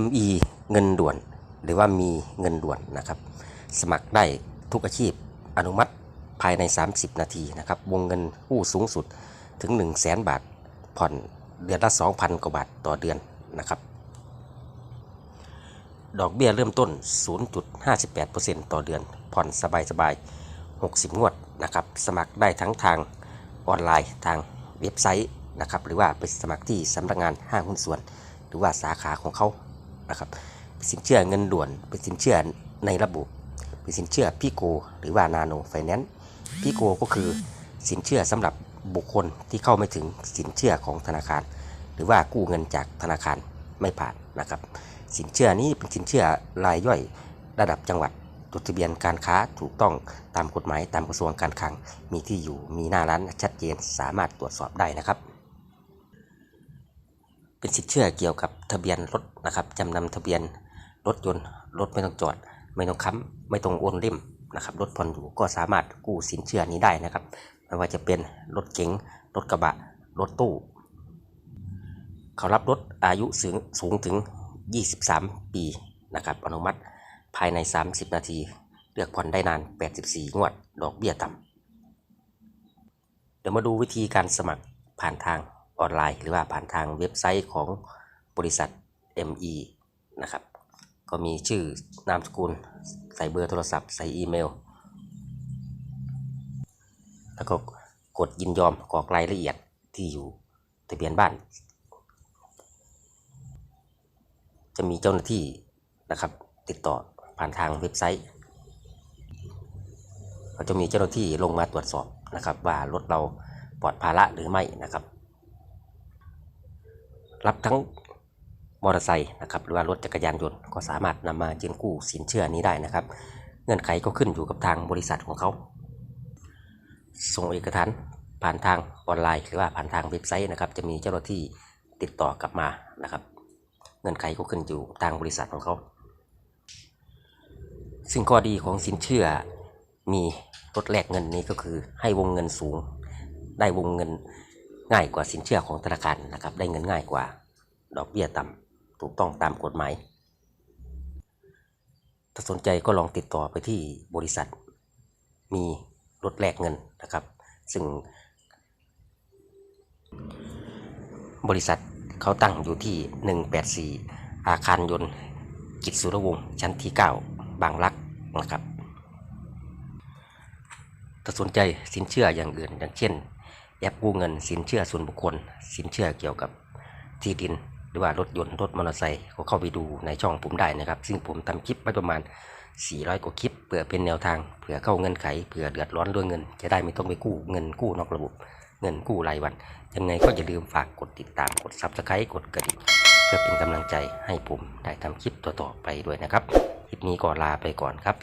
ME เงินด่วน หรือว่ามีเงินด่วนนะครับ สมัครได้ทุกอาชีพอนุมัติภายใน 30 นาทีนะครับ วงเงินกู้สูงสุดถึง 1 0 0 0 0แบาท ผ่อนเดือนละ 2,000 กว่าบาทต่อเดือนนะครับ ดอกเบี้ยเริ่มต้น 0.58%ต่อเดือน ผ่อนสบายๆ 60 งวดนะครับ สมัครได้ทั้งทางออนไลน์ทางเว็บไซต์นะครับ หรือว่าไปสมัครที่สำนักงานห้างหุ้นส่วน หรือว่าสาขาของเขา นะครับเป็นสินเชื่อเงินด่วน เป็นสินเชื่อในระบบ เป็นสินเชื่อพี่โก หรือว่านาโนไฟแนนซ์พี่โกก็คือสินเชื่อสำหรับบุคคลที่เข้าไม่ถึงสินเชื่อของธนาคาร หรือว่ากู้เงินจากธนาคารไม่ผ่านนะครับ สินเชื่อนี้เป็นสินเชื่อรายย่อยระดับจังหวัดจดทะเบียนการค้าถูกต้องตามกฎหมายตามกระทรวงการคลัง มีที่อยู่มีหน้าร้านชัดเจนสามารถตรวจสอบได้นะครับ เป็นสินเชื่อเกี่ยวกับทะเบียนรถนะครับจำนำทะเบียนรถยนต์รถไม่ต้องจอด ไม่ต้องค้ำไม่ต้องโอนเล่มนะครับรถผ่อนอยู่ก็สามารถกู้สินเชื่อนี้ได้นะครับไม่ว่าจะเป็นรถเก๋งรถกระบะรถตู้ เขารับรถอายุสูงสูงถึง 23 ปีนะครับอนุมัติภายใน 30 นาที เลือกผ่อนได้นาน 84 งวด ดอกเบี้ยต่ำเดี๋ยวมาดูวิธีการสมัครผ่านทาง ออนไลน์ หรือว่าผ่านทางเว็บไซต์ของบริษัท ME นะครับ ก็มีชื่อนามสกุล ใส่เบอร์โทรศัพท์ใส่อีเมล แล้วก็กดยินยอมกรอกรายละเอียดที่อยู่ทะเบียนบ้าน จะมีเจ้าหน้าที่นะครับ ติดต่อผ่านทางเว็บไซต์เขาจะมีเจ้าหน้าที่ลงมาตรวจสอบนะครับ ว่ารถเราปลอดภาระหรือไม่นะครับ รับทั้งมอเตอร์ไซค์นะครับหรือว่ารถจักรยานยนต์ก็สามารถนำมายื่นกู้สินเชื่อนี้ได้นะครับ เงื่อนไขก็ขึ้นอยู่กับทางบริษัทของเขา ส่งเอกสารผ่านทางออนไลน์ หรือว่าผ่านทางเว็บไซต์นะครับ จะมีเจ้าหน้าที่ติดต่อกลับมานะครับ เงื่อนไขก็ขึ้นอยู่ทางบริษัทของเขา ซึ่งข้อดีของสินเชื่อมีลดแลกเงินนี้ก็คือให้วงเงินสูง ได้วงเงิน ง่ายกว่าสินเชื่อของธนาคารนะครับ ได้เงินง่ายกว่า ดอกเบี้ยต่ำถูกต้องตามกฎหมาย ถ้าสนใจก็ลองติดต่อไปที่บริษัท มีลดแลกเงินนะครับ ซึ่ง บริษัทเขาตั้งอยู่ที่ 184 อาคารยนต์ กิจสุรวงศ์ชั้นที่ 9 บางรักนะครับถ้าสนใจสินเชื่ออย่างอื่น อย่างเช่น แอปกู้เงิน สินเชื่อส่วนบุคคล สินเชื่อเกี่ยวกับที่ดิน หรือว่ารถยนต์รถมอเตอร์ไซค์ก็เข้าไปดูในช่องผมได้นะครับ ซึ่งผมทำคลิปไว้ประมาณ 400 กว่าคลิปเพื่อเป็นแนวทางเผื่อเข้าเงินไขเผื่อเดือดร้อนด้วยเงิน จะได้ไม่ต้องไปกู้เงินกู้นอกระบบเงินกู้รายวัน ยังไงก็อย่าลืมฝากกดติดตามกด Subscribe กดกระดิ่งเพื่อเป็นกำลังใจให้ผมได้ทำคลิปต่อๆไปด้วยนะครับ คลิปนี้ก็ลาไปก่อนครับ